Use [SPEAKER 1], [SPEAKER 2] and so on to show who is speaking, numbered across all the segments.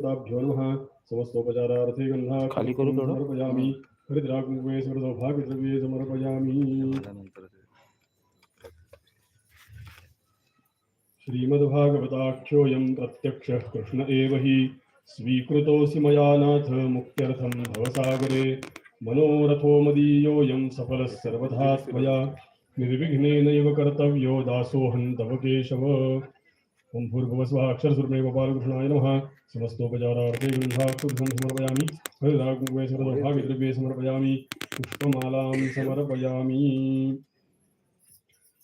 [SPEAKER 1] ताभ्यो नमः। समस्तोपचारार्थे गन्धा? समर्पयामि। सर्वसौभाग्यद्रव्ये समर्पयामि। श्रीमद्भागवताख्योऽयं प्रत्यक्षः कृष्ण एव हि। स्वीकृतोऽसि मया नाथ मुक्त्यर्थं भवसागरे। मनोरथो मदीयोऽयं सफलः सर्वथा त्वया निर्विघ्नेनैव कर्तव्यो दासोऽहं तव केशव। ॐ भूर्भुवस्वाक्षरसुरमेव बालकृष्णाय नमः। समस्तोपचारार्थे गृह्णाक्षुभ्रं समर्पयामि। हरिराग्मुखे सर्वसौभाग्यद्रव्ये समर्पयामि पुष्पमालां समर्पयामि।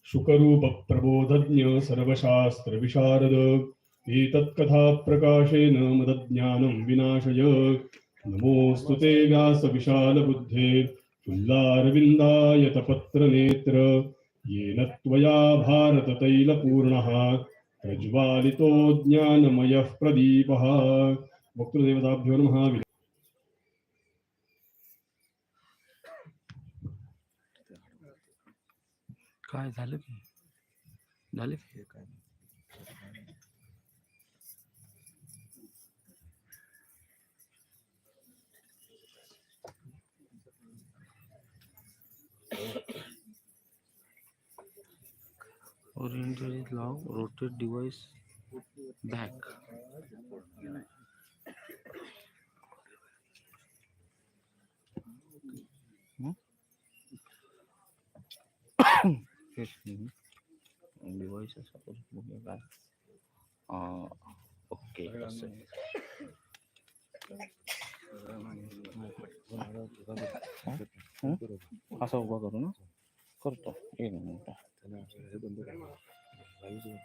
[SPEAKER 1] शुकरूपप्रबोधज्ञ सर्वशास्त्रविशारद। एतत्कथाप्रकाशेन मदज्ञानं विनाशय। नमोऽस्तु ते व्यासविशालबुद्धे। तुल्लारविन्दायतपत्रनेत्र येन त्वया भारततैलपूर्णः। प्रज्वालितो ज्ञानमयः प्रदीपः। वक्तृदेवताभ्यो नमः।
[SPEAKER 2] काय झालं की? झाले की? Oriented is long, rotate device back. Hmm? Mhm. Device is supposed to move back. Uh, okay, that's it. असा उभा करू ना करतो एक मिनिट 那基本都讲了，反正。